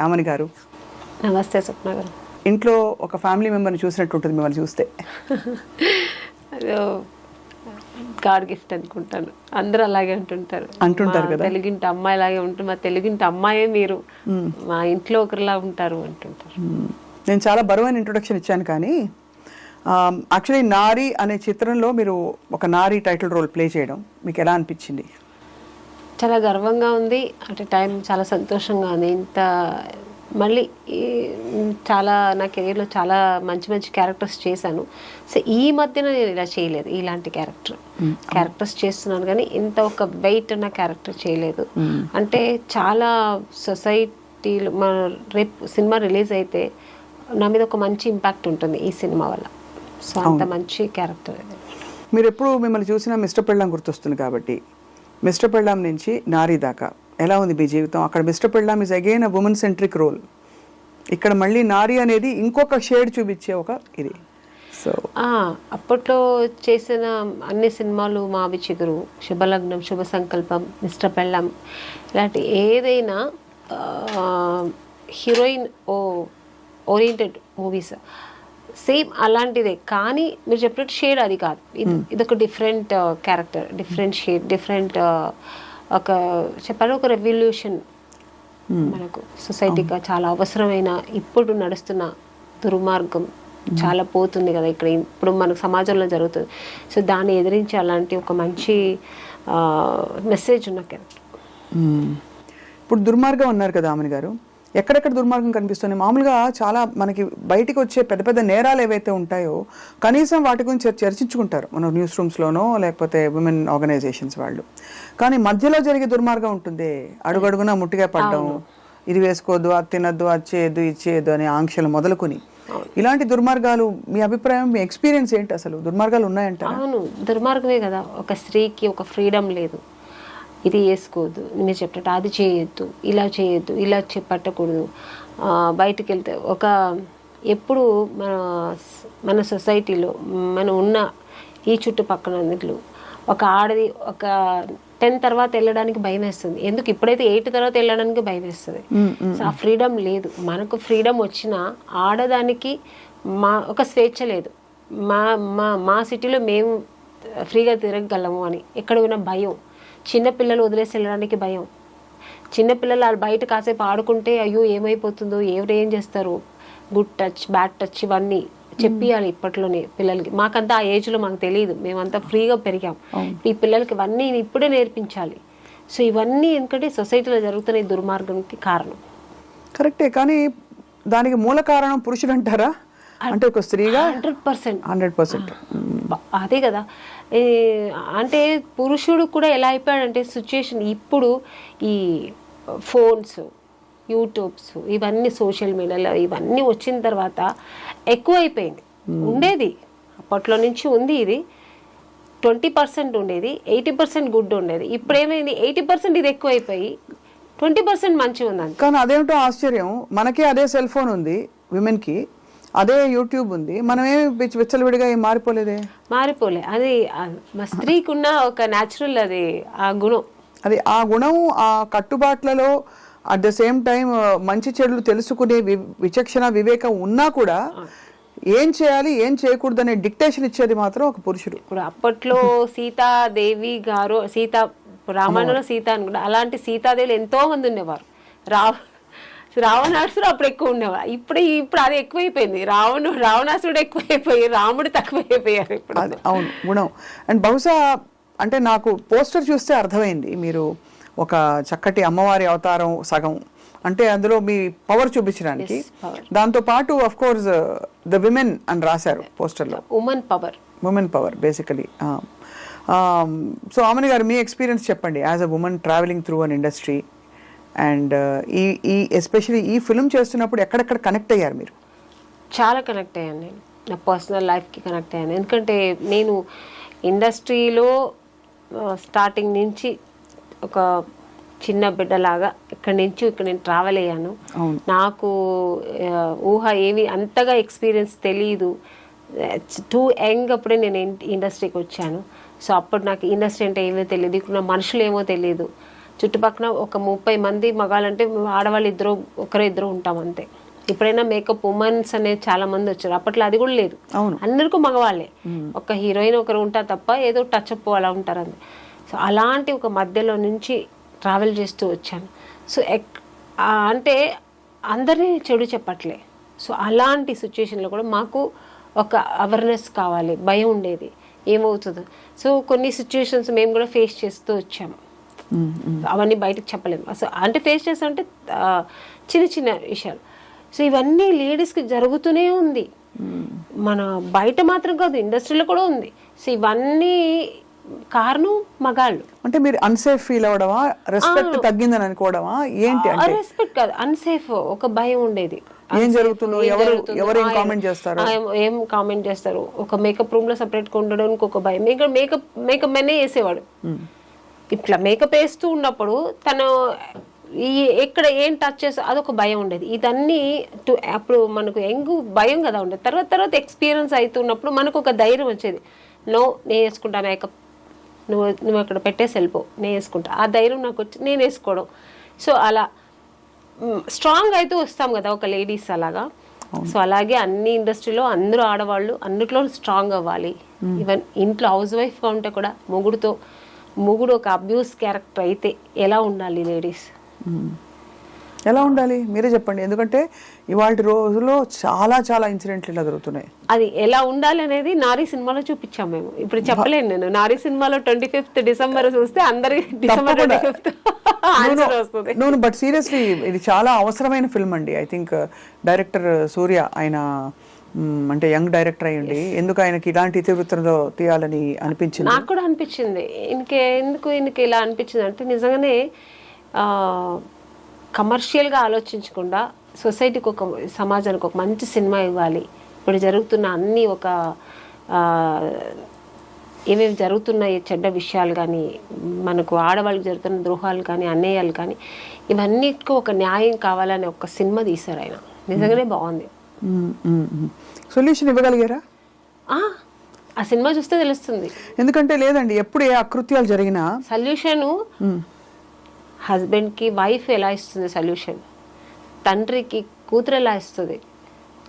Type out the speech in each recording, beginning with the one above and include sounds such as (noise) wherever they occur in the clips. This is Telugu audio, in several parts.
ఆమని గారు. నమస్తే స్వప్న గారు ఇంట్లో ఒక ఫ్యామిలీ మెంబర్ని చూసినట్టు ఉంటుంది మిమ్మల్ని చూస్తే. గాడ్ గిఫ్ట్ అనుకుంటాను. అందరూ అలాగే అంటుంటారు. అంటుంటారు కదా. తెలుగింటి అమ్మాయి లాగే ఉంటుంది మా తెలుగింటి అమ్మాయే మీరు. మా ఇంట్లో ఒకరిలా ఉంటారు అంటుంటారు. నేను చాలా బరువైన ఇంట్రొడక్షన్ ఇచ్చాను కానీ యాక్చువల్లీ నారి అనే చిత్రంలో మీరు ఒక నారి టైటిల్ రోల్ ప్లే చేయడం మీకు ఎలా అనిపించింది? చాలా గర్వంగా ఉంది. అట్ టైం చాలా సంతోషంగా ఉంది. ఇంత మళ్ళీ ఈ- చాలా నా కెరీర్లో చాలా మంచి మంచి క్యారెక్టర్స్ చేశాను. సో ఈ మధ్యన నేను ఇలా చేయలేదు. ఇలాంటి క్యారెక్టర్. క్యారెక్టర్స్ చేస్తున్నాను కానీ ఇంత ఒక వెయిట్ ఉన్న క్యారెక్టర్ చేయలేదు. అంటే చాలా సొసైటీలో మన రేపు సినిమా రిలీజ్ అయితే నా మీద ఒక మంచి ఇంపాక్ట్ ఉంటుంది ఈ సినిమా వల్ల. సో అంత మంచి క్యారెక్టర్ మీరు ఎప్పుడు మిమ్మల్ని చూసినా మిస్టర్ పెళ్ళాం గుర్తొస్తుంది కాబట్టి. మిస్టర్ పెళ్ళాం నుంచి నారీ దాకా. ఎలా ఉంది మీ జీవితం? అక్కడ mister Pellam is again a woman centric role ఇక్కడ మళ్ళీ నారీ అనేది ఇంకొక షేడ్ చూపించే ఒక ఇది. సో అప్పట్లో చేసిన అన్ని సినిమాలు మావి చిగురు శుభలగ్నం శుభ సంకల్పం మిస్టర్ పెళ్ళాం ఇలాంటి ఏదైనా హీరోయిన్ ఓ ఓరియంటెడ్ మూవీస్ సేమ్ అలాంటిదే. కానీ మీరు చెప్పినట్టు షేడ్ అది కాదు. ఇది ఇదొక different character different shade different ఒక చెప్పాలి ఒక రెవల్యూషన్ మనకు సొసైటీగా చాలా అవసరమైన ఇప్పుడు నడుస్తున్న దుర్మార్గం చాలా పోతుంది కదా ఇక్కడ. ఇప్పుడు మనకు సమాజంలో జరుగుతుంది. సో దాన్ని ఎదిరించి అలాంటి ఒక మంచి మెసేజ్ ఉన్న క్యారెక్టర్. ఇప్పుడు దుర్మార్గం అన్నారు కదా ఆమెని గారు. ఎక్కడెక్కడ దుర్మార్గం కనిపిస్తుంది మామూలుగా చాలా మనకి బయటికి వచ్చే పెద్ద పెద్ద నేరాలు ఏవైతే ఉంటాయో కనీసం వాటి గురించి చర్- చర్చించుకుంటారు. మన న్యూస్ రూమ్స్లోనో లేకపోతే విమెన్ ఆర్గనైజేషన్స్ వాళ్ళు. కానీ మధ్యలో జరిగే దుర్మార్గం ఉంటుంది. అడుగడుగునా ముట్టిగా పడ్డం. ఇది వేసుకోవద్దు అది తినద్దు అది చేయొద్దు ఇది చేయొద్దు అనే ఆంక్షలు మొదలుకొని. ఇలాంటి దుర్మార్గాలు మీ అభిప్రాయం మీ ఎక్స్పీరియన్స్ ఏంటి అసలు? దుర్మార్గాలు ఉన్నాయంటారా? అవును. దుర్మార్గమే కదా. ఒక స్త్రీకి ఒక ఫ్రీడమ్ లేదు. ఇది వేసుకోవద్దు మీరు చెప్పినట్టు అది చేయొద్దు ఇలా చేయొద్దు ఇలా చె- పట్టకూడదు. ఆ, బయటికి వెళ్తే ఒక ఎప్పుడు మన మన సొసైటీలో మనం ఉన్న ఈ చుట్టుపక్కల ఒక ఆడది ఒక టెన్ తర్వాత వెళ్ళడానికి భయం వేస్తుంది. ఎందుకు? ఇప్పుడైతే ఎయిట్ తర్వాత వెళ్ళడానికి భయం వేస్తుంది. సో ఆ ఫ్రీడమ్ లేదు. మనకు ఫ్రీడమ్ వచ్చినా ఆడదానికి మా ఒక స్వేచ్ఛ లేదు. మా మా మా సిటీలో మేము ఫ్రీగా తిరగగలము అని. ఎక్కడ ఉన్న భయం. చిన్నపిల్లలు వదిలేసి వెళ్ళడానికి భయం. చిన్నపిల్లలు వాళ్ళు బయట కాసేపు ఆడుకుంటే అయ్యో ఏమైపోతుందో ఎవరు ఏం చేస్తారు? గుడ్ టచ్ బ్యాడ్ టచ్ ఇవన్నీ చెప్పియాలి ఇప్పట్లోనే పిల్లలకి. మాకంతా ఆ ఏజ్లో మాకు తెలియదు. మేమంతా ఫ్రీగా పెరిగాం. ఈ పిల్లలకి ఇవన్నీ ఇప్పుడే నేర్పించాలి. సో ఇవన్నీ ఎందుకంటే సొసైటీలో జరుగుతున్న ఈ దుర్మార్గంకి కారణం. కరెక్టే. కానీ దానికి మూల కారణం పురుషుడు అంటారా అంటే ఒక స్త్రీగా హండ్రెడ్ పర్సెంట్. Hundred percent. అదే కదా. అంటే పురుషుడు కూడా ఎలా అయిపోయాడంటే సిచ్యుయేషన్ ఇప్పుడు ఈ ఫోన్స్ యూట్యూబ్స్ ఇవన్నీ సోషల్ మీడియాలో ఇవన్నీ వచ్చిన తర్వాత ఎక్కువ అయిపోయింది ఉండేది. అప్పట్లో నుంచి ఉంది ఇది. ట్వంటీ పర్సెంట్ ఉండేది. ఎయిటీ పర్సెంట్ గుడ్ ఉండేది. ఇప్పుడు ఏమైంది ఎయిటీ పర్సెంట్ ఇది ఎక్కువ అయిపోయి ట్వంటీ పర్సెంట్ మంచిగా ఉందంట కానీ అదేమిటో ఆశ్చర్యం. మనకి అదే సెల్ ఫోన్ ఉంది విమెన్కి. అదే యూట్యూబ్ ఉంది. మనం ఏమి విచ్చ- విచ్చలవిడిగా ఏం మారిపోలేదే? మారిపోలే. అది మా స్త్రీకి ఉన్న ఒక న్యాచురల్ అది ఆ గుణం. అది ఆ గుణం ఆ కట్టుబాట్లలో అట్ ద సేమ్ టైం మంచి చెడులు తెలుసుకునే విచక్షణ వివేకం ఉన్నా కూడా ఏం చేయాలి ఏం చేయకూడదు అనే డిక్టేషన్ ఇచ్చేది మాత్రం ఒక పురుషుడు. ఇప్పుడు అప్పట్లో సీతాదేవి గారు సీత రామాయణంలో సీత అనుకుంటా అలాంటి సీతాదేవులు ఎంతో మంది ఉండేవారు. రావ రావణాసుడు అప్పుడు ఎక్కువ ఉండేవారు ఇప్పుడు ఇప్పుడు అది ఎక్కువైపోయింది. రావణు రావణాసుడు ఎక్కువైపోయి రాముడు తక్కువైపోయారు ఇప్పుడు. అది అవును గుణం. అండ్ బహుశా అంటే నాకు పోస్టర్ చూస్తే అర్థమైంది. మీరు ఒక చక్కటి అమ్మవారి అవతారం సగం. అంటే అందులో మీ పవర్ చూపించడానికి. దాంతో పాటు అఫ్ కోర్స్ ద విమెన్ అని రాశారు పోస్టర్లో. Women power women power basically so Aamani గారు మీ ఎక్స్పీరియన్స్ చెప్పండి. As a woman travelling through an industry and ఈ ఈ ఎస్పెషలీ ఈ ఫిల్మ్ చేస్తున్నప్పుడు ఎక్కడెక్కడ కనెక్ట్ అయ్యారు మీరు? చాలా కనెక్ట్ అయ్యాను నేను. నా పర్సనల్ లైఫ్కి కనెక్ట్ అయ్యాను. ఎందుకంటే నేను ఇండస్ట్రీలో స్టార్టింగ్ నుంచి ఒక చిన్న బిడ్డలాగా ఇక్కడి నుంచి ఇక్కడ నేను ట్రావెల్ అయ్యాను. నాకు ఆ, ఊహ ఏమి అంతగా ఎక్స్పీరియన్స్ తెలియదు టూ యంగ్ అప్పుడే నేను ఇండస్ట్రీకి వచ్చాను. సో అప్పుడు నాకు ఇండస్ట్రీ అంటే ఏమో తెలియదు ఇక్కడ మనుషులు ఏమో తెలియదు చుట్టుపక్కల ఒక ముప్పై మంది మగాళ్ళంటే ఆడవాళ్ళు ఇద్దరు ఒకరు ఇద్దరు ఉంటాం అంతే. ఇప్పుడైనా మేకప్ ఉమెన్స్ అనేది చాలా మంది వచ్చారు. అప్పట్లో అది కూడా లేదు. అవును. అందరికీ మగవాళ్ళే. ఒక హీరోయిన్ ఒకరు ఉంటారు తప్ప ఏదో టచ్ అప్ అలా ఉంటారు అంతే. సో అలాంటి ఒక మధ్యలో నుంచి ట్రావెల్ చేస్తూ వచ్చాను. సో అంటే అందరినీ చెడు చెప్పట్లే. సో అలాంటి సిచ్యుయేషన్లో కూడా మాకు ఒక అవేర్నెస్ కావాలి. భయం ఉండేది. ఏమవుతుందో. సో కొన్ని సిచ్యుయేషన్స్ మేము కూడా ఫేస్ చేస్తూ వచ్చాము. అవన్నీ బయటకు చెప్పలేము అసలు అంటే ఫేస్ చేస్తామంటే చిన్న చిన్న విషయాలు. సో ఇవన్నీ లేడీస్కి జరుగుతూనే ఉంది. మన బయట మాత్రం కాదు ఇండస్ట్రీలో కూడా ఉంది. సో ఇవన్నీ కారణం మగాళ్ళు. అంటే మీరు అన్సేఫ్ ఫీల్ అవడమా రెస్పెక్ట్ తగ్గిందని అనుకోవడమా? ఏంటి అంటే? రెస్పెక్ట్ కాదు అన్సేఫ్ ఒక భయం ఉండేది. ఏం జరుగుతుందో, ఎవరు- ఎవరు ఏం comment చేస్తారో? ఏం కామెంట్ చేస్తారు? ఒక మేకప్ రూమ్లో సపరేట్గా ఉండడానికి ఒక భయం. మేకప్ మేకప్ మేకప్ మెనే వేసేవాడు ఇట్లా మేకప్ వేస్తూ ఉన్నప్పుడు తను ఈ ఎక్కడ ఏం టచ్ చేస్తా అదొక భయం ఉండేది. ఇదన్నీ టు అప్పుడు మనకు ఎంగు భయం కదా ఉండేది. తర్వాత తర్వాత ఎక్స్పీరియన్స్ అవుతున్నప్పుడు మనకు ఒక ధైర్యం వచ్చేది. నో నేను వేసుకుంటా మేకప్ నువ్వు నువ్వు అక్కడ పెట్టేసి వెళ్ళిపో. నేను వేసుకుంటా. ఆ ధైర్యం నాకు వచ్చి నేను వేసుకోవడం. సో అలా స్ట్రాంగ్ అయితే వస్తాం కదా ఒక లేడీస్ అలాగా. సో అలాగే అన్ని ఇండస్ట్రీలో అందరూ ఆడవాళ్ళు అన్నిట్లో స్ట్రాంగ్ అవ్వాలి. ఈవెన్ ఇంట్లో హౌస్ వైఫ్గా ఉంటే కూడా మొగుడుతో మొగుడు ఒక అబ్యూస్ క్యారెక్టర్ అయితే ఎలా ఉండాలి లేడీస్. ఎలా ఉండాలి? మీరే చెప్పండి. ఎందుకంటే ఇవాళ రోజులో చాలా చాలా ఇన్సిడెంట్లు ఇలా జరుగుతున్నాయి. అది ఎలా ఉండాలి అనేది నారీ సినిమాలో చూపించాం మేము. ఇప్పుడు చెప్పలేను నేను. నారీ సినిమాలో ట్వంటీ ఫిఫ్త్ డిసెంబర్ చూస్తే అందరికి డిసెంబర్ (laughs) ట్వంటీ ఫిఫ్త్ నూనె బట్ సీరియస్లీ ఇది చాలా అవసరమైన ఫిల్మ్ అండి. ఐ థింక్ డైరెక్టర్ సూర్య ఆయన అంటే యంగ్ డైరెక్టర్ అయ్యండి ఎందుకు ఆయనకి ఇలాంటి ఇతివృత్తంలో తీయాలని అనిపించింది? నాకు కూడా అనిపించింది. ఇంకే ఎందుకు ఈయనకి ఇలా అనిపించింది అంటే నిజంగానే కమర్షియల్గా ఆలోచించకుండా సొసైటీకి ఒక సమాజానికి ఒక మంచి సినిమా ఇవ్వాలి. ఇప్పుడు జరుగుతున్న అన్ని ఒక ఏమేమి జరుగుతున్నాయి చెడ్డ విషయాలు కానీ మనకు ఆడవాళ్ళకి జరుగుతున్న ద్రోహాలు కానీ అన్యాయాలు కానీ ఇవన్నిటికీ ఒక న్యాయం కావాలని ఒక సినిమా తీశారు ఆయన. నిజంగానే బాగుంది. సొల్యూషన్ ఇవ్వగలిగారా? ఆ, సినిమా చూస్తే తెలుస్తుంది. ఎందుకంటే లేదండి ఎప్పుడు ఏ అకృత్యాలు జరిగినా సొల్యూషను హస్బెండ్కి వైఫ్ ఎలా ఇస్తుంది సొల్యూషన్ తండ్రికి కూతురు ఎలా ఇస్తుంది?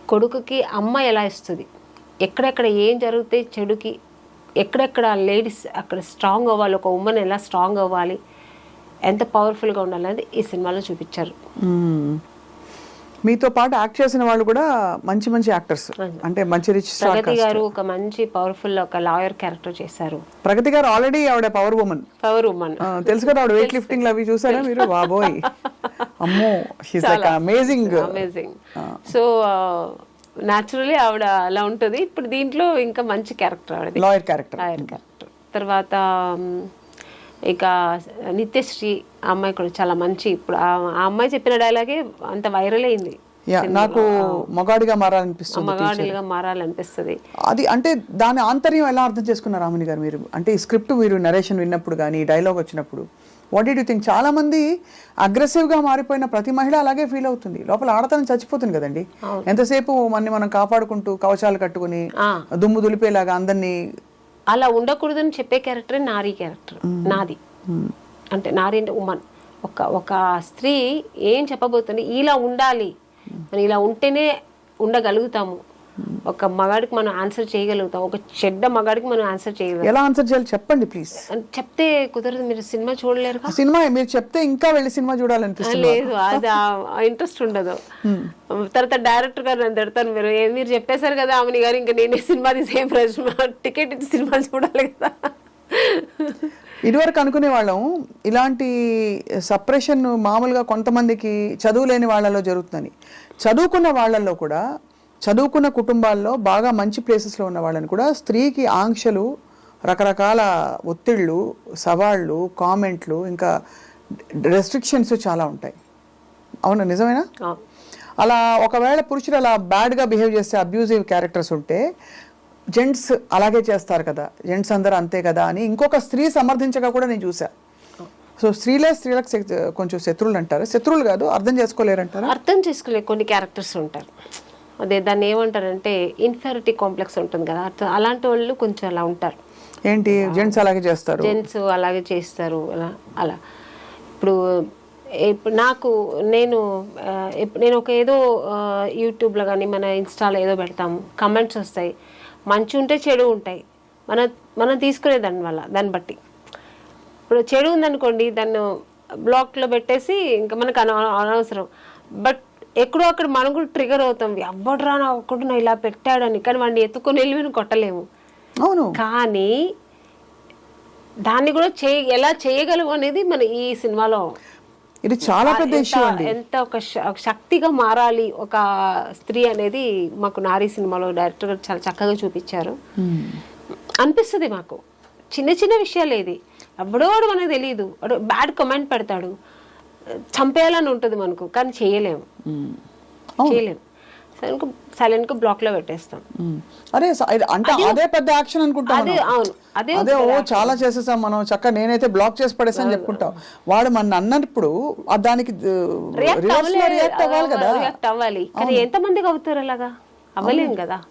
కొడుకుకి అమ్మ ఎలా ఇస్తుంది? ఎక్కడెక్కడ ఏం జరిగితే చెడుకి ఎక్కడెక్కడ లేడీస్ అక్కడ స్ట్రాంగ్ అవ్వాలి ఒక ఉమెన్ ఎలా స్ట్రాంగ్ అవ్వాలి ఎంత పవర్ఫుల్గా ఉండాలి అనేది ఈ సినిమాలో చూపించారు. మీతో పాటు యాక్ట్ చేసిన వాళ్ళు కూడా మంచి మంచి యాక్టర్స్. అంటే మంచి రిచ్ ప్రగతి గారు ఒక మంచి పవర్ఫుల్ ఒక లాయర్ క్యారెక్టర్ చేశారు. ప్రగతి గారు ఆల్రెడీ ఆవిడ పవర్ ఉమెన్ పవర్ ఉమెన్ తెలుసు కదా ఆవిడ వెయిట్ లిఫ్టింగ్ అవి చూసారా మీరు? బాబోయ్. అమ్మో she's like amazing amazing so naturally ఆవిడ అలా ఉంటుంది. ఇప్పుడు దీంట్లో ఇంకా మంచి క్యారెక్టర్ ఆవిడది. లాయర్ క్యారెక్టర్ లాయర్ క్యారెక్టర్ తర్వాత మ్, ఇక నిత్యశ్రీ ఆ అమ్మాయి కూడా చాలా మంచి ఇప్పుడు ఆ అమ్మాయి చెప్పిన డైలాగే అంత వైరల్ అయింది నాకు మొగాడిగా మారాలనిపిస్తుంది మగాడిలుగా మారాలనిపిస్తుంది. అది అంటే దాని ఆంతర్యం ఎలా అర్థం చేసుకున్నారు రామిని గారు మీరు? అంటే ఈ స్క్రిప్ట్ మీరు నరేషన్ విన్నప్పుడు కానీ డైలాగ్ వచ్చినప్పుడు. వాట్ డి యూ థింక్ చాలా మంది అగ్రెసివ్గా మారిపోయిన ప్రతి మహిళ అలాగే ఫీల్ అవుతుంది. లోపల ఆడతనం చచ్చిపోతుంది కదండి. ఎంతసేపు మనని మనం కాపాడుకుంటూ కవచాలు కట్టుకుని. దుమ్ము దులిపేలాగా అందరినీ అలా ఉండకూడదని చెప్పే క్యారెక్టర్ నారీ క్యారెక్టర్. నాది. అంటే నారీ అంటే ఉమన్. ఒక ఒక స్త్రీ ఏం చెప్పబోతుంది? ఇలా ఉండాలి. మనం ఇలా ఉంటేనే ఉండగలుగుతాము. ఒక మగాడికి మనం ఆన్సర్ చేయగలుగుతాం. ఒక చెడ్డ మగాడికి మనం ఆన్సర్ చేయగలుగుతాం. ఎలా ఆన్సర్ చేయాలి చెప్పండి ప్లీజ్ చెప్తే కుదరదు మీరు సినిమా చూడలేరు సినిమా మీరు చెప్తే ఇంకా వెళ్ళి సినిమా చూడాలనిపిస్తుంది లేదు అది ఇంట్రెస్ట్ ఉండదు. తర్వాత డైరెక్టర్ గారు నన్ను తిడతాను మీరు మీరు చెప్పేశారు కదా ఆమెని గారు ఇంకా నేనే సినిమా తీసే ప్రశ్న టికెట్ ఇచ్చి సినిమా చూడాలి కదా. ఇదివరకు అనుకునే వాళ్ళం ఇలాంటి సప్రెషన్ మామూలుగా కొంతమందికి చదువు లేని వాళ్ళలో జరుగుతుందని. చదువుకున్న వాళ్ళల్లో కూడా చదువుకున్న కుటుంబాల్లో బాగా మంచి ప్లేసెస్లో ఉన్న వాళ్ళని కూడా స్త్రీకి ఆంక్షలు రకరకాల ఒత్తిళ్ళు సవాళ్ళు కామెంట్లు ఇంకా రెస్ట్రిక్షన్స్ చాలా ఉంటాయి. అవునా? నిజమేనా. అలా ఒకవేళ పురుషులు అలా బ్యాడ్గా బిహేవ్ చేస్తే అబ్యూజివ్ క్యారెక్టర్స్ ఉంటే జెంట్స్ అలాగే చేస్తారు కదా. జెంట్స్ అందరూ అంతే కదా అని ఇంకొక స్త్రీ సమర్థించగా కూడా నేను చూసా సో స్త్రీలే స్త్రీలకు కొంచెం శత్రువులు అంటారు. శత్రువులు కాదు అర్థం చేసుకోలేరంటారా? అర్థం చేసుకోలే కొన్ని క్యారెక్టర్స్ ఉంటారు. అదే దాన్ని ఏమంటారంటే ఇన్ఫెరిటీ కాంప్లెక్స్ ఉంటుంది కదా. అలాంటి వాళ్ళు కొంచెం అలా ఉంటారు. ఏంటి? జెంట్స్ అలాగే చేస్తారు. జెంట్స్ అలాగే చేస్తారు. అలా అలా. ఇప్పుడు ఇప్పుడు నాకు నేను నేను ఒక ఏదో యూట్యూబ్లో కానీ మన ఇన్స్టాలో ఏదో పెడతాము. కమెంట్స్ వస్తాయి. మంచి ఉంటే చెడు ఉంటాయి. మన మనం తీసుకునే దాని వల్ల దాన్ని బట్టి. ఇప్పుడు చెడు ఉందనుకోండి దాన్ని బ్లాక్లో పెట్టేసి ఇంకా మనకు అన అనవసరం. బట్ ఎక్కడో అక్కడ మనం కూడా ట్రిగర్ అవుతాం. ఎవడరా నా ఒక్కడు నా ఇలా పెట్టాడని. కానీ వాడిని ఎత్తుకొని వెళ్ళి కొట్టలేము. అవును. కానీ దాన్ని కూడా చేయ ఎలా చేయగలవు అనేది మన ఈ సినిమాలో ఇది చాలా పెద్ద ఇష్యూ అండి. ఎంత ఒక శక్తిగా మారాలి ఒక స్త్రీ అనేది మాకు నారీ సినిమాలో డైరెక్టర్ గారు చాలా చక్కగా చూపించారు. అనిపిస్తుంది మాకు. చిన్న చిన్న విషయాలు ఇది. ఎవడో వాడు మనకు తెలియదు బ్యాడ్ కమెంట్ పెడతాడు. చంపేయాలని ఉంటుంది మనకు కానీ చేయలేము. చేయలేము. సైలెంట్ సైలెంట్గా బ్లాక్లో పెట్టేస్తాం. మ్మ్. అరే స- ఇది అంటే అదే పెద్ద యాక్షన్ అనుకుంటాం అదే. అవును. అదే అదే ఓ చాలా చేసేసాం మనం. చక్క నేనైతే బ్లాక్ చేసి పడేసాను చెప్పుకుంటాం. వాడు మన అన్నప్పుడు దానికి లో రియాక్ట్ అవ్వాలి కదా. రియాక్ట్ అవ్వాలి. కానీ ఎంతమందికి అవుతారు అలాగా? అవ్వలేం కదా?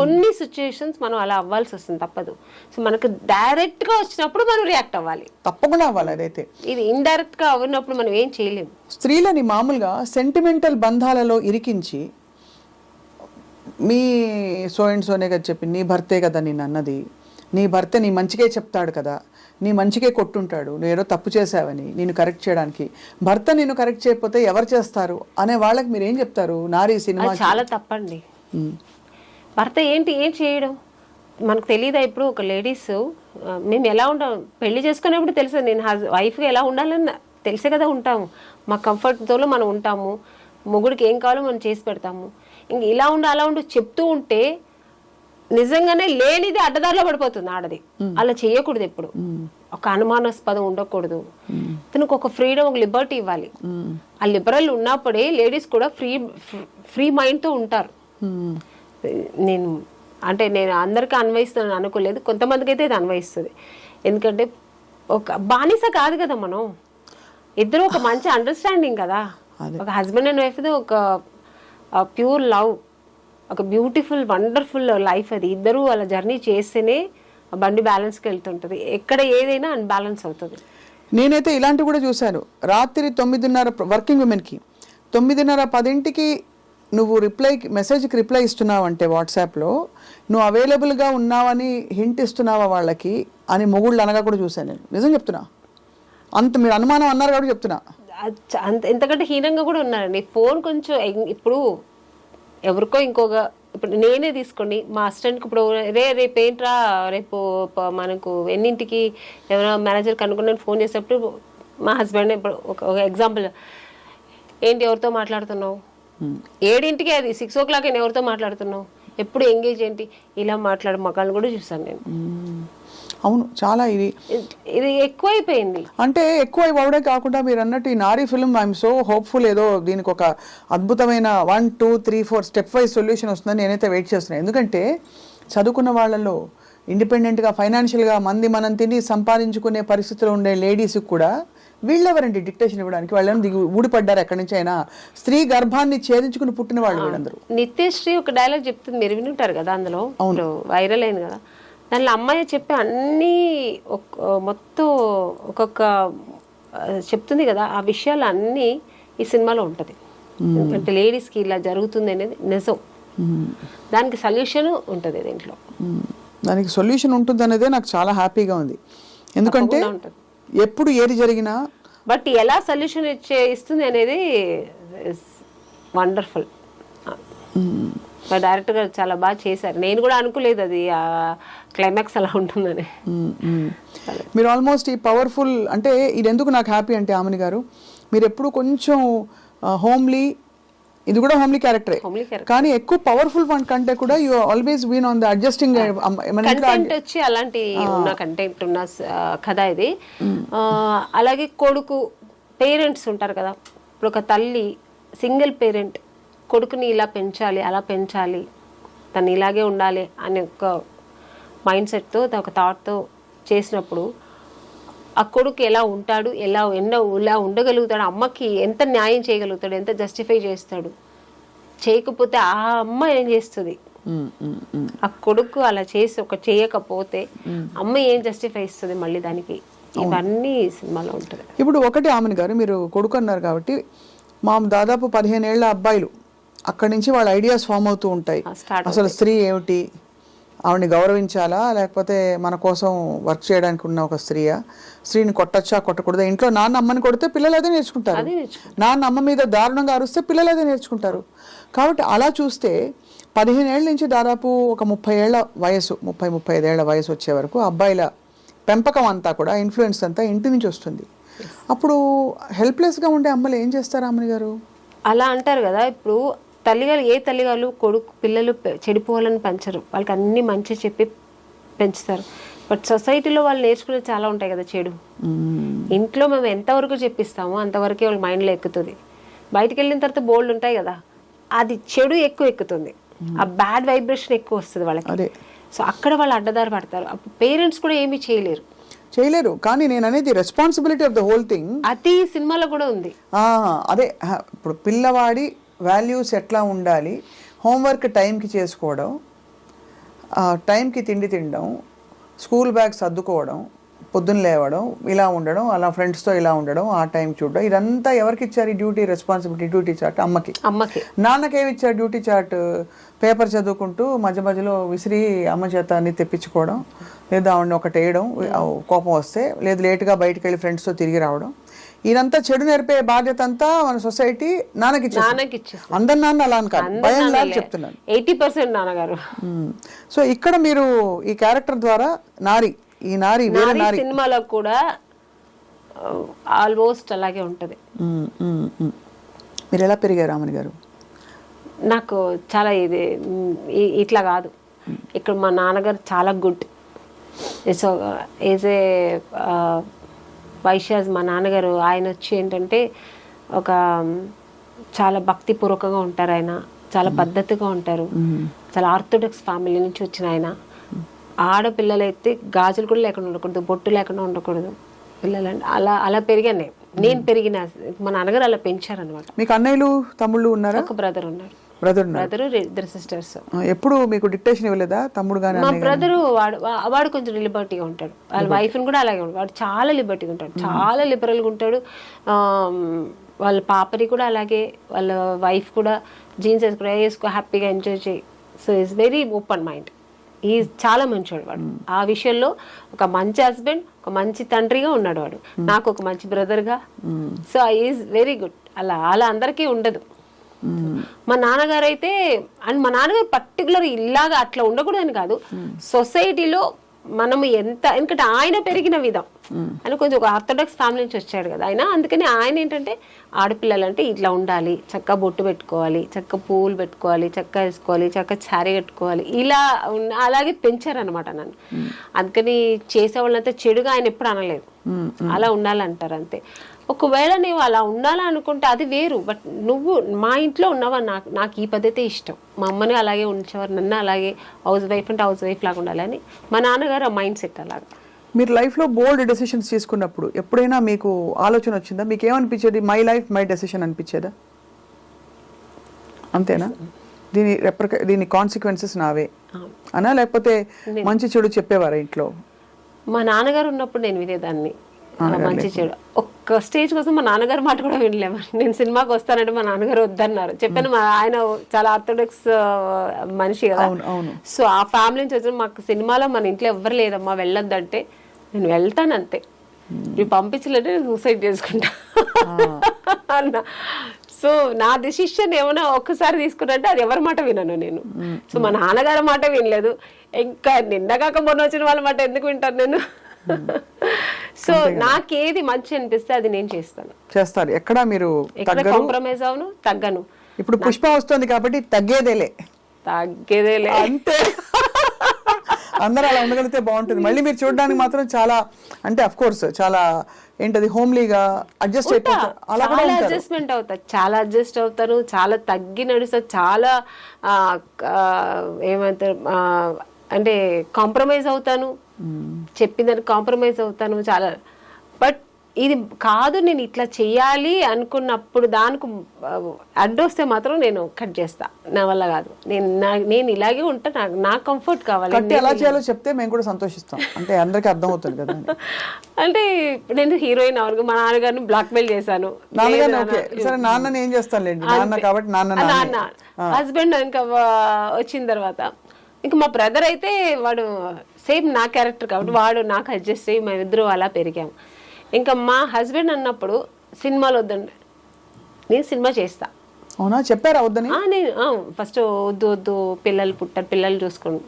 కొన్ని సిచ్యుయేషన్స్ మనం అలా అవ్వాల్సి వస్తుంది తప్పదు. సో మనకు డైరెక్ట్గా వచ్చినప్పుడు మనం రియాక్ట్ అవ్వాలి. తప్పకుండా అవ్వాలి అదైతే. ఇది ఇండైరెక్ట్గా అవ్వనప్పుడు మనం ఏం చేయలేము స్త్రీలని మామూలుగా సెంటిమెంటల్ బంధాలలో ఇరికించి మీ సో అండ్ సోనే కదా చెప్పి నీ భర్తే కదా నేను అన్నది నీ భర్త నీ మంచికే చెప్తాడు కదా నీ మంచికే కొట్టుంటాడు నువ్వు ఏదో తప్పు చేసావని నేను కరెక్ట్ చేయడానికి భర్త నేను కరెక్ట్ చేయకపోతే ఎవరు చేస్తారు? అనే వాళ్ళకి మీరు ఏం చెప్తారు? నారీ సినిమా చాలా తప్పండి. భర్త ఏంటి ఏం చేయడం? మనకు తెలియదా ఇప్పుడు ఒక లేడీస్ మేము ఎలా ఉంటాం పెళ్ళి చేసుకునేప్పుడు తెలుసు నేను వైఫ్గా ఎలా ఉండాలని తెలిసే కదా ఉంటాము. మా కంఫర్ట్ జోన్లో మనం ఉంటాము. మొగుడికి ఏం కావాలో మనం చేసి పెడతాము. ఇంక ఇలా ఉండు అలా ఉండు చెప్తూ ఉంటే నిజంగానే లేనిది అడ్డదారిలో పడిపోతుంది ఆడది. అలా చేయకూడదు ఎప్పుడు. ఒక అనుమానాస్పదం ఉండకూడదు. తనకు ఒక ఫ్రీడమ్ ఒక లిబర్టీ ఇవ్వాలి. ఆ లిబరల్ ఉన్నప్పుడే లేడీస్ కూడా ఫ్రీ ఫ్రీ మైండ్తో ఉంటారు. నేను అంటే నేను అందరికీ అన్వయిస్తున్నాను అనుకోలేదు. కొంతమందికి అయితే ఇది అన్వయిస్తుంది. ఎందుకంటే ఒక బానిస కాదు కదా మనం. ఇద్దరు ఒక మంచి అండర్స్టాండింగ్ కదా. ఒక హస్బెండ్ అండ్ వైఫ్ ఒక ప్యూర్ లవ్ ఒక బ్యూటిఫుల్ వండర్ఫుల్ లైఫ్ అది. ఇద్దరు అలా జర్నీ చేస్తేనే బండి బ్యాలెన్స్కి వెళ్తుంటుంది. ఎక్కడ ఏదైనా అన్బ్యాలెన్స్ అవుతుంది. నేనైతే ఇలాంటివి కూడా చూశాను. రాత్రి తొమ్మిదిన్నర వర్కింగ్ ఉమెన్కి తొమ్మిదిన్నర పదింటికి నువ్వు రిప్లై మెసేజ్కి రిప్లై ఇస్తున్నావు అంటే వాట్సాప్లో నువ్వు అవైలబుల్గా ఉన్నావని హింట్ ఇస్తున్నావా వాళ్ళకి? అని మొగుళ్ళు అనగా కూడా చూశాను నేను. నిజం చెప్తున్నా? అంత మీరు అనుమానం అన్నారు కాబట్టి చెప్తున్నా. అంత ఎంతకంటే హీనంగా కూడా ఉన్నారండి ఫోన్ కొంచెం ఇప్పుడు ఎవరికో ఇంకొక ఇప్పుడు నేనే తీసుకోండి మా అసిస్టెంట్కి ఇప్పుడు రే రేపు ఏంట్రా రేపు మనకు ఎన్నింటికి ఎవరైనా మేనేజర్ కనుక్కుని ఫోన్ చేసేటప్పుడు మా హస్బెండ్ ఇప్పుడు ఒక ఎగ్జాంపుల్ ఏంటి ఎవరితో మాట్లాడుతున్నావు? ఏడింటికి అది సిక్స్ ఓ క్లాక్ ఎవరితో మాట్లాడుతున్నావు? ఎప్పుడు ఎంగేజ్ ఏంటి? ఇలా మాట్లాడే మగాళ్ళని కూడా చూసాను నేను. అవును చాలా ఇది. ఇది- ఎక్కువైపోయింది. అంటే ఎక్కువ ఇవ్వడే కాకుండా మీరు అన్నట్టు ఈ నారీ ఫిల్మ్ ఐఎమ్ సో హోప్ఫుల్ ఏదో దీనికి ఒక అద్భుతమైన one two three four step wise solution వస్తుందని నేనైతే వెయిట్ చేస్తున్నాను. ఎందుకంటే చదువుకున్న వాళ్ళలో ఇండిపెండెంట్గా ఫైనాన్షియల్గా మంది మనం తిని సంపాదించుకునే పరిస్థితిలో ఉండే లేడీస్కి కూడా వీళ్ళెవరండి డిక్టేషన్ ఇవ్వడానికి? వాళ్ళని దిగి ఊడిపడ్డారు ఎక్కడి నుంచి అయినా. స్త్రీ గర్భాన్ని ఛేదించుకుని పుట్టిన వాళ్ళు వీళ్ళందరూ. నిత్యశ్రీ ఒక డైలాగ్ చెప్తుంది. మీరు వినుంటారు కదా అందులో? ఇప్పుడు వైరల్ అయింది కదా. దానిలో అమ్మాయి చెప్పే అన్ని మొత్తం ఒక్కొక్క చెప్తుంది కదా ఆ విషయాలు అన్నీ ఈ సినిమాలో ఉంటుంది. ఎందుకంటే లేడీస్కి ఇలా జరుగుతుంది అనేది నిజం. దానికి సొల్యూషన్ ఉంటుంది దీంట్లో. దానికి సొల్యూషన్ ఉంటుంది అనేదే నాకు చాలా హ్యాపీగా ఉంది. ఎందుకంటే. ఎప్పుడు ఏది జరిగినా బట్ ఎలా సొల్యూషన్ ఇచ్చే ఇస్తుంది అనేది వండర్ఫుల్ మా డైరెక్టర్ గారు చాలా బాగా చేశారు. నేను కూడా అనుకోలేదు అది ఆ క్లైమాక్స్ అలా ఉంటుందని. మ్మ్, మ్మ్. మీరు ఆల్మోస్ట్ ఈ పవర్ఫుల్ అంటే ఇది ఎందుకు నాకు హ్యాపీ అంటే ఆమెని గారు మీరు ఎప్పుడు కొంచెం హోమ్లీ ఇది కూడా హోమ్లీ క్యారెక్టరే. కానీ ఎక్కువ పవర్ఫుల్ వన్ కంటే కూడా you always been on the adjusting content వచ్చి అలాంటి ఉన్న కంటెంట్ ఉన్న కథ ఇది. అలాగే కొడుకు పేరెంట్స్ ఉంటారు కదా. ఇప్పుడు ఒక తల్లి సింగిల్ పేరెంట్ కొడుకుని ఇలా పెంచాలి అలా పెంచాలి తను ఇలాగే ఉండాలి అనే ఒక మైండ్ సెట్తో ఒక థాట్తో చేసినప్పుడు ఆ కొడుకు ఎలా ఉంటాడు ఎలా ఎన్నో ఇలా ఉండగలుగుతాడు అమ్మకి ఎంత న్యాయం చేయగలుగుతాడు ఎంత జస్టిఫై చేస్తాడు. చేయకపోతే ఆ అమ్మ ఏం చేస్తుంది? ఆ కొడుకు అలా చేసి ఒక చేయకపోతే అమ్మ ఏం జస్టిఫై ఇస్తుంది మళ్ళీ దానికి? ఇవన్నీ సినిమాలో ఉంటుంది. ఇప్పుడు ఒకటి ఆమెను గారు మీరు కొడుకు అన్నారు కాబట్టి మా దాదాపు పదిహేను ఏళ్ళ అబ్బాయిలు అక్కడి నుంచి వాళ్ళ ఐడియాస్ ఫామ్ అవుతూ ఉంటాయి. అసలు స్త్రీ ఏమిటి? ఆవిడని గౌరవించాలా? లేకపోతే మన కోసం వర్క్ చేయడానికి ఉన్న ఒక స్త్రీయా? స్త్రీని కొట్టచ్చా? కొట్టకూడదా? ఇంట్లో నాన్న అమ్మని కొడితే పిల్లలు అదే నేర్చుకుంటారు. నాన్న అమ్మ మీద దారుణంగా అరుస్తే పిల్లలు అదే నేర్చుకుంటారు. కాబట్టి అలా చూస్తే పదిహేను ఏళ్ళ నుంచి దాదాపు ఒక ముప్పై ఏళ్ళ వయసు ముప్పై ముప్పై ఐదేళ్ళ వయసు వచ్చే వరకు అబ్బాయిల పెంపకం అంతా కూడా ఇన్ఫ్లుయెన్స్ అంతా ఇంటి నుంచి వస్తుంది. అప్పుడు హెల్ప్లెస్గా ఉండే అమ్మలు ఏం చేస్తారు అమ్మని గారు? అలా అంటారు కదా ఇప్పుడు తల్లిగారు ఏ తల్లిగారు కొడుకు పిల్లలు చెడిపోవాలని పెంచరు. వాళ్ళకి అన్ని మంచి చెప్పి పెంచుతారు. బట్ సొసైటీలో వాళ్ళు నేర్చుకునేది చాలా ఉంటాయి కదా చెడు. ఇంట్లో మేము ఎంతవరకు చెప్పిస్తామో అంతవరకే వాళ్ళ మైండ్లో ఎక్కుతుంది. బయటికి వెళ్ళిన తర్వాత బోల్డ్ ఉంటాయి కదా అది చెడు ఎక్కువ ఎక్కుతుంది. ఆ బ్యాడ్ వైబ్రేషన్ ఎక్కువ వస్తుంది వాళ్ళకి. అదే. సో అక్కడ వాళ్ళు అడ్డదారి పడతారు. అప్పుడు పేరెంట్స్ కూడా ఏమీ చేయలేరు. చేయలేరు. కానీ నేను అనేది responsibility of the whole thing అది సినిమాలో కూడా ఉంది. అదే ఇప్పుడు పిల్లవాడి వాల్యూస్ ఎట్లా ఉండాలి హోంవర్క్ టైంకి చేసుకోవడం టైంకి తిండి తినడం స్కూల్ బ్యాగ్ సర్దుకోవడం పొద్దున్న లేవడం ఇలా ఉండడం అలా ఫ్రెండ్స్తో ఇలా ఉండడం ఆ టైం చూడడం ఇదంతా ఎవరికి ఇచ్చారు ఈ డ్యూటీ రెస్పాన్సిబిలిటీ డ్యూటీ చార్ట్? అమ్మకి. అమ్మకి. నాన్నకేమి ఇచ్చారు డ్యూటీ చార్ట్? పేపర్ చదువుకుంటూ మధ్య మధ్యలో విసిరి అమ్మ చేత అన్ని తెప్పించుకోవడం లేదా ఆవిడని ఒకటి వేయడం ఆ కోపం వస్తే లేదు లేటుగా బయటికి వెళ్ళి ఫ్రెండ్స్తో తిరిగి రావడం. ఇదంతా చెడు నేర్పే బాధ్యత అంతా మన సొసైటీ నాన్నకి. నాన్నకి అందరి నాన్న అలా అని కాదు. భయం లాగా చెప్తున్నాను. ఎయిటీ పర్సెంట్ నాన్నగారు. సో ఇక్కడ మీరు ఈ క్యారెక్టర్ ద్వారా నారి ఈ నారి వేరే నారి నారి సినిమాలో కూడా ఆల్మోస్ట్ అలాగే ఉంటది. మీరు ఎలా పెరిగారు రామని గారు? నాకు చాలా ఇది ఇట్లా కాదు. ఇక్కడ మా నాన్నగారు చాలా good. So as a Vaishyas మా నాన్నగారు ఆయన వచ్చి ఏంటంటే ఒక చాలా భక్తిపూర్వకంగా ఉంటారు ఆయన. చాలా పద్ధతిగా ఉంటారు. చాలా ఆర్థోడాక్స్ ఫ్యామిలీ నుంచి వచ్చిన ఆయన. ఆడపిల్లలైతే గాజులు కూడా లేకుండా ఉండకూడదు బొట్టు లేకుండా ఉండకూడదు. పిల్లలంటే అలా అలా పెరిగాను. నేను. నేను పెరిగిన మా నాన్నగారు అలా పెంచారనమాట మీకు అన్నయ్యలు తమ్ముళ్ళు ఉన్నారా? ఒక బ్రదర్ ఉన్నారు. బ్రదర్ బ్రదరు ఇద్దరు సిస్టర్స్ ఎప్పుడు మీకు డిక్టేషన్ ఇవ్వలేదా? తమ్ముడు కానీ మా బ్రదరు వాడు వాడు కొంచెం లిబర్టీగా ఉంటాడు. వాళ్ళ వైఫ్ కూడా అలాగే ఉంటాడు. వాడు చాలా లిబర్టీగా ఉంటాడు. చాలా లిబరల్గా ఉంటాడు. వాళ్ళ పాపని కూడా అలాగే వాళ్ళ వైఫ్ కూడా జీన్స్ వేసుకో వేసుకో హ్యాపీగా ఎంజాయ్ చేయి. So is very open mind ఈ చాలా మంచివాడు వాడు. ఆ విషయంలో ఒక మంచి హస్బెండ్ ఒక మంచి తండ్రిగా ఉన్నాడు వాడు. నాకు ఒక మంచి బ్రదర్గా సో ఈజ్ వెరీ గుడ్ అలా అలా అందరికీ ఉండదు. మా నాన్నగారు అయితే అండ్ మా నాన్నగారు పర్టికులర్ ఇలాగా అట్లా ఉండకూడదని కాదు. సొసైటీలో మనం ఎంత ఎందుకంటే ఆయన పెరిగిన విధం. ఆయన కొంచెం ఒక ఆర్థోడాక్స్ ఫ్యామిలీ నుంచి వచ్చాడు కదా. ఆయన అందుకని ఆయన ఏంటంటే ఆడపిల్లలు అంటే ఇట్లా ఉండాలి. చక్కగా బొట్టు పెట్టుకోవాలి చక్క పువ్వులు పెట్టుకోవాలి చక్క వేసుకోవాలి చక్క శారీ కట్టుకోవాలి. ఇలా అలాగే పెంచారనమాట నన్ను. అందుకని చేసేవాళ్ళంతా చెడుగా ఆయన ఎప్పుడు అనలేదు. అలా ఉండాలంటారు అంతే. ఒకవేళ నువ్వు అలా ఉండాలనుకుంటే అది వేరు. బట్ నువ్వు మా ఇంట్లో ఉన్నావా? నాకు నాకు ఈ పద్ధతే ఇష్టం. మా అమ్మని అలాగే ఉంచేవారు. నన్ను అలాగే హౌస్ వైఫ్ అంటే హౌస్ వైఫ్ లాగా ఉండాలని మా నాన్నగారు ఆ మైండ్ సెట్ అలాగా. మీరు లైఫ్లో బోల్డ్ డెసిషన్స్ తీసుకున్నప్పుడు ఎప్పుడైనా మీకు ఆలోచన వచ్చిందా? మీకు ఏమనిపించేది మై లైఫ్ మై డెసిషన్ అనిపించేదా? అంతేనా? దీని రెప్రక దీని కాన్సిక్వెన్సెస్ నావే. అనా? లేకపోతే మంచి చెడు చెప్పేవారా ఇంట్లో? మా నాన్నగారు ఉన్నప్పుడు నేను వినేదాన్ని. మంచి చెడు. ఒక్క స్టేజ్ కోసం మా నాన్నగారు మాట కూడా వినలేము. నేను సినిమాకి వస్తానంటే మా నాన్నగారు వద్దన్నారు. చెప్పాను మా ఆయన చాలా ఆర్థోడాక్స్ మనిషి కదా. సో ఆ ఫ్యామిలీ నుంచి వచ్చిన మాకు సినిమాలో మన ఇంట్లో ఎవ్వరు లేదమ్మా వెళ్ళొద్దంటే నేను వెళ్తాను అంతే నువ్వు పంపించలేదంటే నేను సూసైడ్ చేసుకుంటా అన్న. సో నా డెసిషన్ ఏమైనా ఒక్కసారి తీసుకున్నట్టే అది ఎవరి మాట వినను నేను. సో మా నాన్నగారి మాట వినలేదు. ఇంకా నిన్నగాక మొన్న వచ్చిన వాళ్ళ మాట ఎందుకు వింటాను నేను? (laughs) సో నాకేది మంచి అనిపిస్తే అది నేను చేస్తాను. చేస్తారు. ఎక్కడా మీరు కాంప్రమైజ్ అవును తగ్గను. ఇప్పుడు పుష్ప వస్తుంది కాబట్టి తగ్గేదేలే. తగ్గేదేలే. అంతే. (laughs) అందరూ అలా ఉండగలిగితే బాగుంటుంది. మళ్ళీ మీరు చూడడానికి మాత్రం చాలా అంటే అఫ్ కోర్స్ చాలా ఏంటది హోమ్లీగా అడ్జస్ట్ అయిపోతారు అలా కూడా అడ్జస్ట్మెంట్ అవుతా. చాలా అడ్జస్ట్ అవుతాను చాలా తగ్గి నడుస్తా. చాలా ఏమంటారు అంటే కాంప్రమైజ్ అవుతాను. చెప్పిందని కాంప్రమైజ్ అవుతాను చాలా. బట్ ఇది కాదు నేను ఇట్లా చెయ్యాలి అనుకున్నప్పుడు దానికి అడ్డొస్తే మాత్రం నేను కట్ చేస్తా. నా వల్ల కాదు. నేను నా- నేను ఇలాగే ఉంటా నాకు నా కంఫర్ట్ కావాలి. ఎలా చేయాలో చెప్తే మేము కూడా సంతోషిస్తాం. అంటే అందరికీ అర్థం అవుతుంది కదా. (laughs) అంటే నేను హీరోయిన్ అవరు మా నాన్నగారిని బ్లాక్ మెయిల్ చేశాను సరే నాన్నని ఏం చేస్తానులేండి? నాన్న కాబట్టి నాన్న నాన్నే. నాన్న. హస్బెండ్ ఇంకా వచ్చిన తర్వాత. ఇంకా మా బ్రదర్ అయితే వాడు సేమ్ నా క్యారెక్టర్ కాబట్టి వాడు నాకు అడ్జస్ట్ అయ్యి మేమిద్దరం అలా పెరిగాం ఇంకా మా హస్బెండ్ అన్నప్పుడు సినిమాలు వద్దండి. నేను సినిమా చేస్తా. అవునా? చెప్పారా వద్దని? నేను ఫస్ట్ వద్దు వద్దు పిల్లలు పుట్టారు పిల్లలు చూసుకోండి.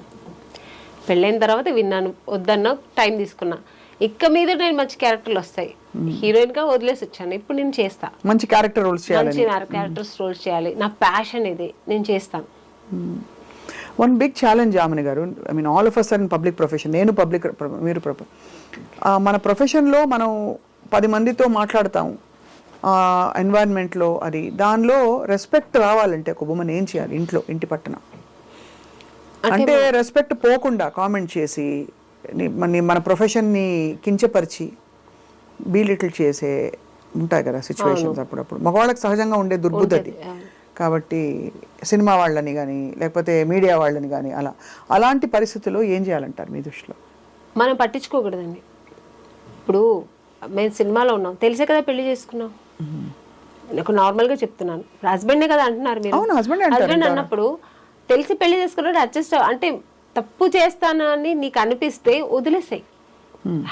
పెళ్ళైన తర్వాత విన్నాను వద్దన్న టైం తీసుకున్నా. ఇక్క మీద నేను మంచి క్యారెక్టర్లు వస్తాయి. హీరోయిన్గా వదిలేసి వచ్చాను. ఇప్పుడు నేను చేస్తా. మంచి క్యారెక్టర్ రోల్స్ చేయాలని. మంచి క్యారెక్టర్స్ రోల్స్ చేయాలి. నా ప్యాషన్ ఇది. నేను చేస్తాను. వన్ బిగ్ ఛాలెంజ్ ఆమెని గారు. I mean all of us and public profession నేను పబ్లిక్ మీరు మన ప్రొఫెషన్లో మనం పది మందితో మాట్లాడతాం. ఎన్వైర్న్మెంట్లో అది. దానిలో రెస్పెక్ట్ రావాలంటే ఒక ఉమెన్ ఏం చేయాలి ఇంట్లో ఇంటి పట్టున అంటే రెస్పెక్ట్ పోకుండా కామెంట్ చేసి మన మన ప్రొఫెషన్ని కించపరిచి బీలిటిల్ చేసే ఉంటాయి కదా సిచ్యువేషన్స్ అప్పుడప్పుడు. మగవాళ్ళకి సహజంగా ఉండే దుర్బుద్ధి కాబట్టి సినిమా వాళ్ళని కానీ లేకపోతే మీడియా వాళ్ళని కానీ అలా. అలాంటి పరిస్థితుల్లో ఏం చేయాలంటారు మీ దృష్టిలో? మనం పట్టించుకోకూడదండి. ఇప్పుడు మేము సినిమాలో ఉన్నాం. తెలిసే కదా పెళ్ళి చేసుకున్నాం. నాకు నార్మల్గా చెప్తున్నాను. హస్బెండే కదా అంటున్నారు మీరు. హస్బెండ్ అన్నప్పుడు తెలిసి పెళ్ళి చేసుకున్నాడు అడ్జస్ట్ అంటే తప్పు చేస్తానని నీకు అనిపిస్తే వదిలేసాయి.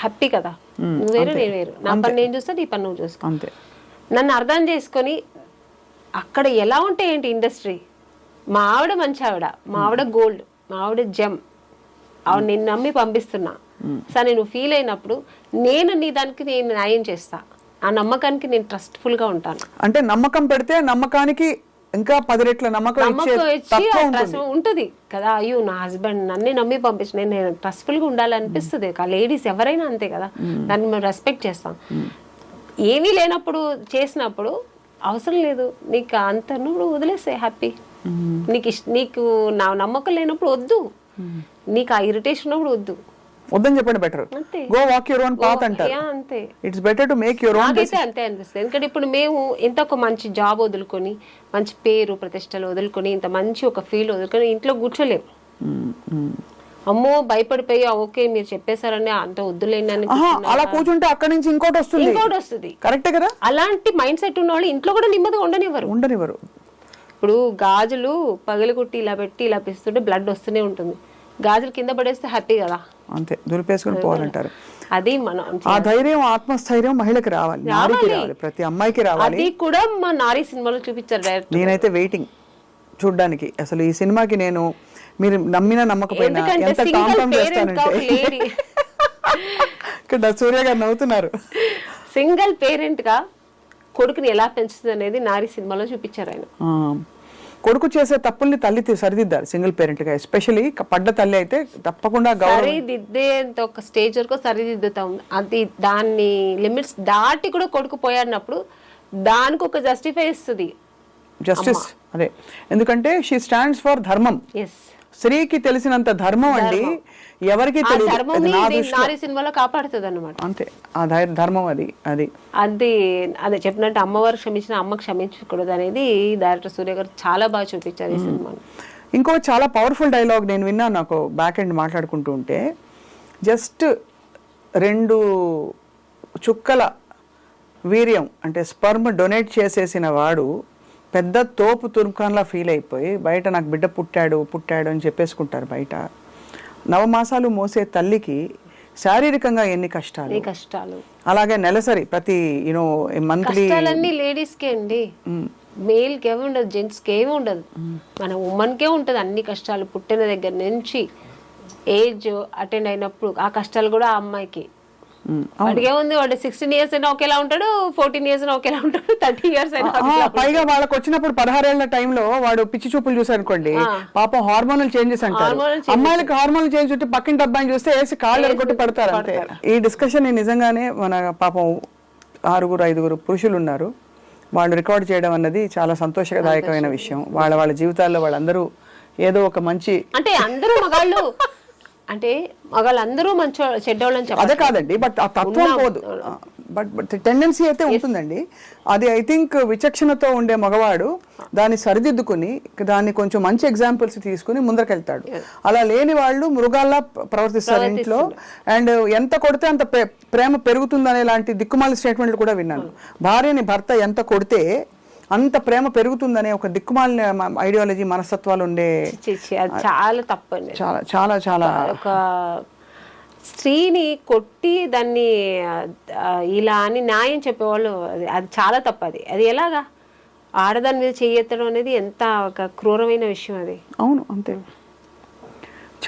హ్యాపీ కదా. నువ్వు వేరు నేను వేరు. నా పని నేను చూస్తా నీ పని నువ్వు చూసుకో నన్ను అర్థం చేసుకొని అక్కడ ఎలా ఉంటాయి ఏంటి ఇండస్ట్రీ? మా ఆవిడ మంచి ఆవిడ. మా ఆవిడ గోల్డ్. మా ఆవిడ జెమ్. ఆవిడ నిన్ను నమ్మి పంపిస్తున్నా. సరే నువ్వు ఫీల్ అయినప్పుడు నేను నీ దానికి నేను న్యాయం చేస్తా. ఆ నమ్మకానికి నేను ట్రస్ట్ఫుల్గా ఉంటాను. అంటే నమ్మకం పెడితే నమ్మకానికి ఇంకా పది రెట్ల నమ్మకం ఇచ్చే ఉంటుంది. కదా. అయ్యో నా హస్బెండ్ నన్ను నమ్మి పంపించిన నేను ట్రస్ట్ఫుల్గా ఉండాలనిపిస్తుంది లేడీస్ ఎవరైనా అంతే కదా. దాన్ని మేము రెస్పెక్ట్ చేస్తాం. ఏమీ లేనప్పుడు చేసినప్పుడు అవసరం లేదు. నీకు అంత నువ్వు వదిలేసే హ్యాపీ నీకు ఇష్ట నీకు నా నమ్మకం లేనప్పుడు వద్దు. నీకు ఆ ఇరిటేషన్ ఉన్నప్పుడు వద్దు. వద్దని చెప్పండి better go walk your own path అంటారు. అంతే. It's better to make your own నాకైతే అంతే అనిపిస్తుంది. ఎందుకంటే ఇప్పుడు మేము ఇంత ఒక మంచి జాబ్ వదులుకొని మంచి పేరు ప్రతిష్టలు వదులుకొని ఇంత మంచి ఒక ఫీల్ వదులుకొని ఇంట్లో కూర్చోలేము. అమ్మో భయపడిపోయి "ఆ, ఓకే మీరు చెప్పేశారని అంత కూర్చున్నా. అలా కూర్చుంటే అక్కడి నుంచి ఇంకోటి వస్తుంది. ఇంకోటి వస్తుంది. కరెక్టే కదా? అలాంటి మైండ్ సెట్ ఉన్న వాళ్ళు ఇంట్లో కూడా నెమ్మదిగా ఉండనివ్వరు. ఉండనివ్వరు. ఇప్పుడు గాజులు పగిలికొట్టి ఇలా పెట్టి ఇలా పిస్తుంటే బ్లడ్ వస్తూనే ఉంటుంది. గాజులు కింద పడేస్తే హ్యాపీ కదా? అంతే దులిపేసుకుని పోవాలంటారు. అది మనం ఆ ధైర్యం ఆత్మస్థైర్యం మహిళకి రావాలి. నారికి రావాలి. ప్రతి అమ్మాయికి రావాలి. అది కూడా మా నారీ సినిమాలో చూపించారు నేనైతే వెయిటింగ్ చూడ్డానికి. అసలు ఈ సినిమాకి నేను మీరు నమ్మిన నమ్మకపోయినా ఎంత చేస్తానంటే ఇక్కడ సూర్య గారు నవ్వుతున్నారు. సింగిల్ పేరెంట్గా కొడుకుని ఎలా పెంచుతుంది అనేది నారీ సినిమాలో చూపించారు ఆయన. కొడుకు చేసే తప్పుల్ని తల్లి సరిదిద్దారు సింగిల్ పేరెంట్గా ఎస్పెషలీ పడ్డ తల్లి అయితే తప్పకుండా సరిదిద్దేంత ఒక స్టేజ్ వరకు సరిదిద్దుతాం. అది దాన్ని లిమిట్స్ దాటి కూడా కొడుకు పోయాడినప్పుడు దానికి ఒక జస్టిఫై ఇస్తుంది. జస్టిస్ అదే. ఎందుకంటే షీ స్టాండ్స్ ఫర్ ధర్మం. ఎస్ స్త్రీకి తెలిసినంత ధర్మం అండి. ఎవరికి నారీ సినిమాలో కాపాడుతుంది అనమాట అంతే. ఆ ధర్మం అది అది. అది అదే చెప్పినట్టు అమ్మవారు క్షమించిన అమ్మ క్షమించకూడదు అనేది డైరెక్టర్ సూర్య గారు చాలా బాగా చూపించారు ఈ సినిమాని ఇంకో చాలా పవర్ఫుల్ డైలాగ్ నేను విన్నాను నాకు బ్యాక్ ఎండ్ మాట్లాడుకుంటూ ఉంటే. జస్ట్ రెండు చుక్కల వీర్యం అంటే స్పర్మ్ డొనేట్ చేసేసిన వాడు పెద్ద తోపు తుర్కాన్లా ఫీల్ అయిపోయి బయట నాకు బిడ్డ పుట్టాడు పుట్టాడు అని చెప్పేసుకుంటారు బయట. నవమాసాలు మోసే తల్లికి శారీరకంగా ఎన్ని కష్టాలు? కష్టాలు? అలాగే నెలసరి ప్రతి యూనో మంత్లీ లేడీస్ కే అండి. మేల్కి ఉండదు జెంట్స్కి ఏమి ఉండదు. మన ఉమెన్ కే ఉంటది అన్ని కష్టాలు పుట్టిన దగ్గర నుంచి ఏజ్ అటెండ్ అయినప్పుడు ఆ కష్టాలు కూడా ఆ అమ్మాయికి. వాడికి ఏముంది? వాడు సిక్స్టీన్ ఇయర్స్ అయినా ఒకేలా ఉంటాడు ఫోర్టీన్ ఇయర్స్ అయినా ఒకేలా ఉంటాడు థర్టీ ఇయర్స్ అయినా పైగా వాళ్ళకి వచ్చినప్పుడు పదహారేళ్ళ టైంలో వాడు పిచ్చి చూపులు చూసారు అనుకోండి పాపం హార్మోనల్ చేంజెస్ అంటారు. అమ్మాయిలకి హార్మోనల్ చేంజ్ ఉంటే పక్కింటి అబ్బాయిని చూస్తే వేసి కాళ్ళు ఎరగొట్టి పడతారు అంతే. ఈ డిస్కషన్ నిజంగానే మన పాపం ఆరుగురు ఐదుగురు పురుషులు ఉన్నారు. వాళ్ళు రికార్డ్ చేయడం అన్నది చాలా సంతోషదాయకమైన విషయం. వాళ్ళ వాళ్ళ జీవితాల్లో వాళ్ళందరూ ఏదో ఒక మంచి అంటే అందరూ మగాళ్ళు అంటే మగాళ్ళందరూ మంచి చెడ్డోళ్ళని చెప్పాలి అదే కాదండి బట్ ఆ తత్వం పోదు. బట్ బట్ టెండెన్సీ అయితే ఉంటుందండి. అది ఐ థింక్ విచక్షణతో ఉండే మగవాడు దాన్ని సరిదిద్దుకుని దాన్ని కొంచెం మంచి ఎగ్జాంపుల్స్ తీసుకుని ముందరకెళ్తాడు. అలా లేని వాళ్ళు మృగాల్లా ప్ర- ప్రవర్తిస్తారు ఇంట్లో. అండ్ ఎంత కొడితే అంత ప్రే- ప్రేమ పెరుగుతుందనే లాంటి దిక్కుమాలి స్టేట్మెంట్లు కూడా విన్నాను. భార్యని భర్త ఎంత కొడితే అంత ప్రేమ పెరుగుతుందనే ఒక దిక్కుమాలిన ఐడియాలజీ మనస్తత్వాలు ఉండే చి, చి, అది చాలా తప్పండి. చాలా చాలా చాలా ఒక స్త్రీని కొట్టి దాన్ని ఇలా అని న్యాయం చెప్పేవాళ్ళు అది అది చాలా తప్పు అది అది ఎలాగా? ఆడదాని మీద చెయ్యెత్తడం అనేది ఎంత ఒక క్రూరమైన విషయం అది. అవును అంతే.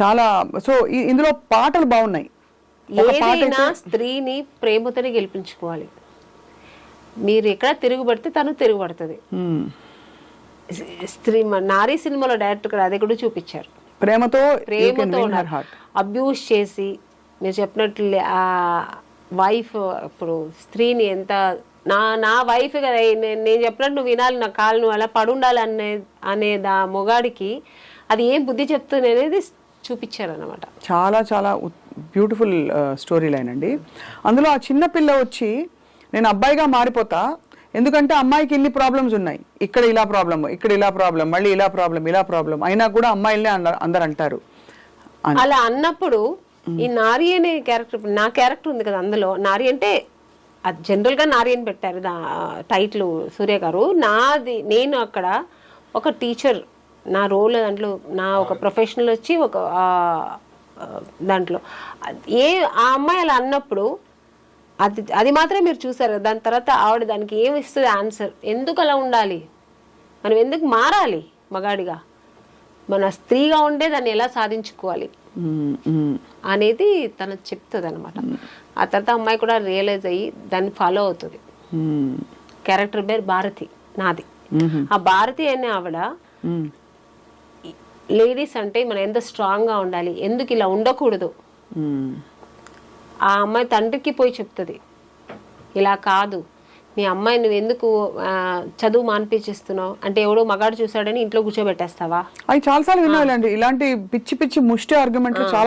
చాలా సో ఇందులో పాటలు బాగున్నాయి. ఏదైనా స్త్రీని ప్రేమతోనే గెలిపించుకోవాలి. మీరు ఎక్కడ తిరుగుబడితే తను తిరుగుబడుతుంది. స్త్రీ నారీ సినిమాలో డైరెక్ట్ కూడా అది కూడా చూపించారు. ప్రేమతో ప్రేమతో అబ్యూస్ చేసి మీరు చెప్పినట్లు ఆ వైఫ్ ఇప్పుడు స్త్రీని ఎంత నా నా వైఫ్ కదా నేను చెప్పినట్టు నువ్వు వినాలి నా కాళ్ళు నువ్వు అలా పడుండాలి అనే అనే దా మొగాడికి అది ఏం బుద్ధి చెప్తుంది అనేది చూపించారు అనమాట చాలా చాలా బ్యూటిఫుల్ స్టోరీ లైన్ అండి. అందులో ఆ చిన్న పిల్ల వచ్చి నేను అబ్బాయిగా మారిపోతా ఎందుకంటే అమ్మాయికి ఇన్ని ప్రాబ్లమ్స్ ఉన్నాయి. ఇక్కడ ఇలా ప్రాబ్లమ్ ఇక్కడ ఇలా ప్రాబ్లం మళ్ళీ ఇలా ప్రాబ్లం ఇలా ప్రాబ్లం అయినా కూడా అమ్మాయిలనే అంద- అందరు అంటారు. అలా అన్నప్పుడు ఈ నారి అనే క్యారెక్టర్ నా క్యారెక్టర్ ఉంది కదా అందులో. నారి అంటే అది జనరల్గా నారి అని పెట్టారు టైటిల్ సూర్య గారు. నాది నేను అక్కడ ఒక టీచర్ నా రోల్ దాంట్లో నా ఒక ప్రొఫెషనల్ వచ్చి ఒక దాంట్లో. ఏ ఆ అమ్మాయి అలా అన్నప్పుడు అది అది మాత్రమే మీరు చూసారు దాని తర్వాత ఆవిడ దానికి ఏమి ఇస్తుంది ఆన్సర్ ఎందుకు అలా ఉండాలి మనం ఎందుకు మారాలి మగాడిగా మన స్త్రీగా ఉండే దాన్ని ఎలా సాధించుకోవాలి. అనేది తను చెప్తుంది అనమాట ఆ తర్వాత అమ్మాయి కూడా రియలైజ్ అయ్యి దాన్ని ఫాలో అవుతుంది. క్యారెక్టర్ పేరు భారతి నాది. ఆ భారతి అనే ఆవిడ. లేడీస్ అంటే మనం ఎంత స్ట్రాంగ్గా ఉండాలి ఎందుకు ఇలా ఉండకూడదు. ఆ అమ్మాయి తండ్రికి పోయి చెప్తుంది. ఇలా కాదు. మీ అమ్మాయి నువ్వు ఎందుకు ఆ, చదువు మాన్పించేస్తున్నావు? అంటే ఎవడో మగాడు చూశాడని ఇంట్లో కూర్చోబెట్టేస్తావా? అవి చాలాసార్లు వినాలండి ఇలాంటి పిచ్చి పిచ్చి ముష్టి ఆర్గ్యుమెంట్లు చాలా